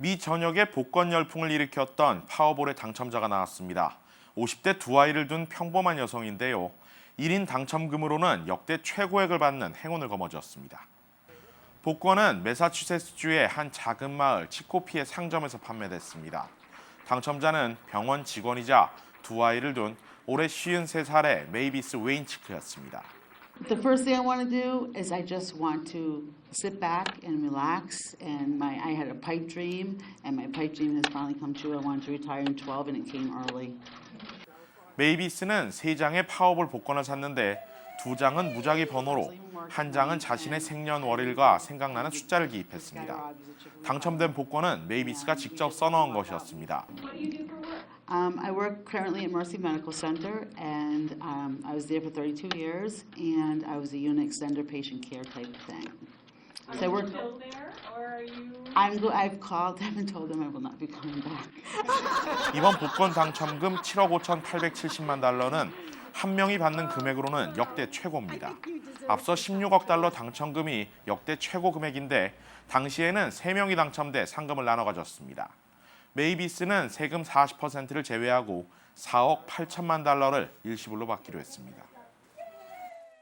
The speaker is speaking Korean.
미 전역에 복권 열풍을 일으켰던 파워볼의 당첨자가 나왔습니다. 50대 두 아이를 둔 평범한 여성인데요. 1인 당첨금으로는 역대 최고액을 받는 행운을 거머쥐었습니다. 복권은 매사추세츠주의 한 작은 마을 치코피의 상점에서 판매됐습니다. 당첨자는 병원 직원이자 두 아이를 둔 올해 53살의 메이비스 웨인치크였습니다. The first thing I want to do is I just want to sit back and relax. And my, I had a pipe dream, and my pipe dream has finally come true. I wanted to retire in 12, and it came early. 메이비스는 세 장의 파워볼 복권을 샀는데 두 장은 무작위 번호로 한 장은 자신의 생년월일과 생각나는 숫자를 기입했습니다. 당첨된 복권은 메이비스가 직접 써넣은 것이었습니다. Um, I work currently at Mercy Medical Center, and um, I was there for 32 years, and I was a unit extender patient care type thing. So I work. still there, or are you? I'm go- I've called them and told them I will not be coming back. 이번 복권 당첨금 7억 5,870만 달러는 한 명이 받는 금액으로는 역대 최고입니다. 앞서 16억 달러 당첨금이 역대 최고 금액인데 당시에는 3명이 당첨돼 상금을 나눠 가졌습니다. 메이비스는 세금 40%를 제외하고 4억 8천만 달러를 일시불로 받기로 했습니다.